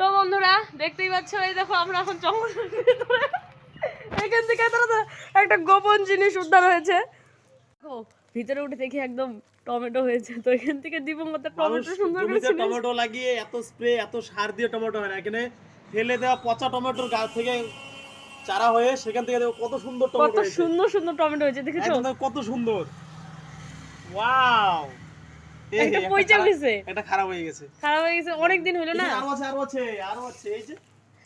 তো বন্ধুরা দেখতেই পাচ্ছ এই দেখো আমরা এখন জঙ্গলের ভিতরে। এখান থেকে একটা গোপন জিনিস উদ্ধার হয়েছে। ভিতরে উঠে দেখি একদম টমেটো হয়েছে। তো এখান থেকে টমেটো সুন্দর করে টমেটো লাগিয়ে এত স্প্রে এত সার দিয়ে টমেটো হয় না। এখানে ফেলে দেওয়া পচা টমেটোর গাছ থেকে চারা হয়ে সেখান থেকে দেখো কত সুন্দর টমেটো হয়েছে। সুন্দর সুন্দর টমেটো হয়েছে দেখেছ? কত সুন্দর। ওয়াও একটা একটা পয়সা খারাপ- হয়ে গেছে। খারাপ হয়ে গেছে অনেক দিন হলো না? আরও আছে আরও আছে আরও আছে এই যে।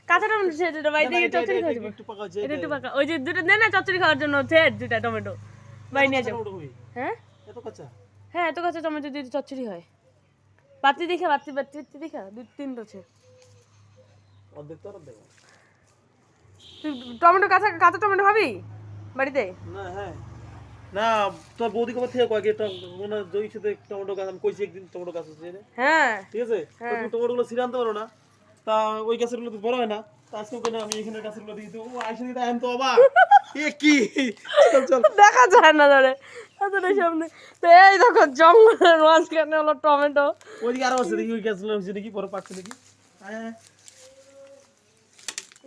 টমেটো ছেড়ে দিতে বাড়ি না, চচ্চড়ি খাওয়া যাবে একটু পাকা এটা এটা- একটু পাকা। ওই যে দুটো দে না চচ্চড়ি খাওয়ার জন্য ছেড় দুটা টমেটো। বাই নিয়ে যাও। হ্যাঁ? এত কাঁচা? হ্যাঁ এত কাঁচা টমেটো দিয়ে চচ্চড়ি হয়। বাতি দেখে বাতি বাতি বাতি দেখা দুই তিনটা আছে। অর্ধেক তো অর্ধেক। তুই টমেটো কাঁচা কাঁচা টমেটো খাবি বাড়িতে? না হ্যাঁ। না তোর বৌদি কবে থেকে কয়েক মানে জয়ী সাথে টমেটো গাছ আমি কইছি একদিন টমেটো গাছ আছে হ্যাঁ। ঠিক আছে? তুমি টমেটো গুলো ছিঁড়ে আনতে পারো না। তা ওই গাছেরগুলো তো বড় হয় না। তা আজকে ওকে না আমি এখানে গাছেরগুলো দিয়েছি ও আইসা দিতে তো অবাক। এ কি? চল চল। দেখা যায় না ধরে। তাদের সামনে। তো এই দেখো জঙ্গলের মাঝখানে হলো টমেটো। ওইদিকে আরও আছে দেখি ওই গাছগুলো হচ্ছে নাকি পরে পাকছে দেখি। আয়।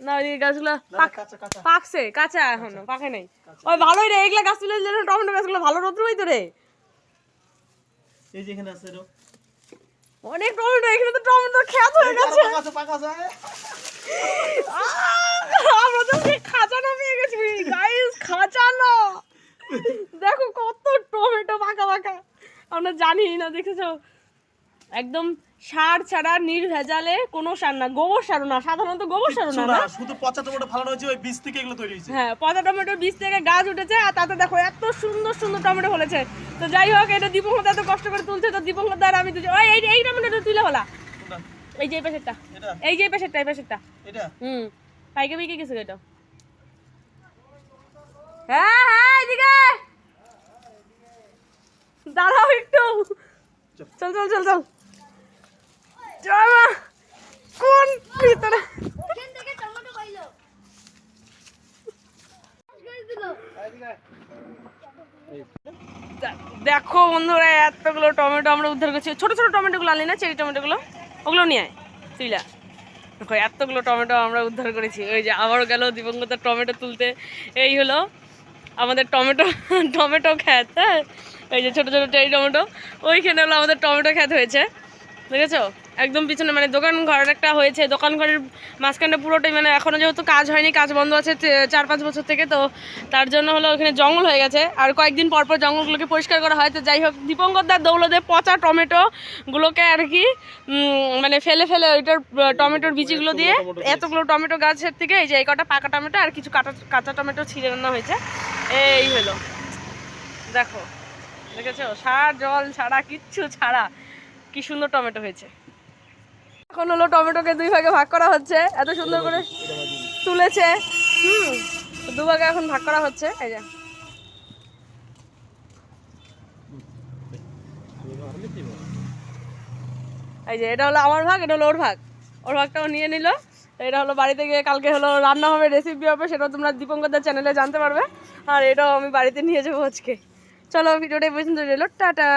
না ওই গাছগুলো পাকছে কাঁচা এখনও পাকে নাই। ওই ভালোই রে এগুলা গাছ তুলে দিলে টমেটো গাছগুলো ভালো রোদ রই তো রে। এই যে এখানে আছে অনেক টমেটো এখানে তো টমেটো খেত হয়ে গেছে! আমরা তো খাঁচানো পেয়ে গেছি গাইস খাঁচানো দেখো কত টমেটো পাকা পাকা। আমরা জানি না দেখেছ? একদম সার ছাড়া নির্ভেজালে কোনো সার না গোবর সারও না সাধারণত গোবর সারও না শুধু পচা টমেটো ফালানো হয়েছে ওই বীজ থেকে এগুলো তৈরি হয়েছে। হ্যাঁ পচা টমেটোর বীজ থেকে গাছ উঠেছে আর তাতে দেখো এত সুন্দর সুন্দর টমেটো ফলেছে। তো যাই হোক এটা দীপঙ্কর এত কষ্ট করে তুলছে তো দীপঙ্কর দ্বারা আমি দুজন ওই এই এই টমেটোটা তুলে হলা? এই যে এই পাশেরটা। এটা? এই যে এই পাশেরটা এই পাশেরটা। এটা? হুম। পাইকে বিকে গেছে এটা। হ্যাঁ হ্যাঁ এদিকে। দাঁড়াও একটু। চল চল চল চল। কোন ভিতরে? দেখো বন্ধুরা এতগুলো টমেটো আমরা উদ্ধার করছি। ছোট ছোট টমেটোগুলো আনলি না চেরি টমেটোগুলো? ওগুলো নিয়ে আয় তুইলা দেখো এতগুলো টমেটো আমরা উদ্ধার করেছি। ওই যে আবারও গেল দিবঙ্গতার টমেটো তুলতে। এই হলো আমাদের টমেটো টমেটো খ্যাত হ্যাঁ? এই যে ছোটো ছোটো চেরি টমেটো ওইখানে হলো আমাদের টমেটো খ্যাত হয়েছে। দেখেছ? একদম পিছনে মানে দোকান ঘর একটা হয়েছে, দোকান ঘরের মাঝখানটা পুরোটাই মানে এখনও যেহেতু কাজ হয়নি, কাজ বন্ধ আছে চার পাঁচ বছর থেকে, তো তার জন্য হলো ওখানে জঙ্গল হয়ে গেছে। আর কয়েকদিন পর পর জঙ্গলগুলোকে পরিষ্কার করা হয়, তো যাই হোক দীপঙ্করদার দৌলতে পচা টমেটো গুলোকে আর কি মানে ফেলে ফেলে ওইটার টমেটোর বিচিগুলো দিয়ে, এতগুলো টমেটো গাছের থেকে, এই যে এই কটা পাকা টমেটো আর কিছু কাঁচা কাঁচা টমেটো ছিঁড়ে আনা হয়েছে। এই হলো। দেখো, দেখেছ? সার, জল ছাড়া, কিচ্ছু ছাড়া, কি সুন্দর টমেটো হয়েছে। এখন হলো টমেটোকে দুই ভাগে ভাগ করা হচ্ছে। এত সুন্দর করে তুলেছে। হুম তো দু ভাগে এখন ভাগ করা হচ্ছে, এই যে। এই যে, এটা হলো আমার ভাগ, এটা হলো ওর ভাগ। ওর ভাগটাও নিয়ে নিল। এটা হলো বাড়িতে গিয়ে কালকে হলো রান্না হবে রেসিপি হবে, সেটাও তোমরা দীপঙ্করদার চ্যানেলে জানতে পারবে। আর এটাও আমি বাড়িতে নিয়ে যাব আজকে। চলো, ভিডিওটা এই পর্যন্ত রইল। টাটা!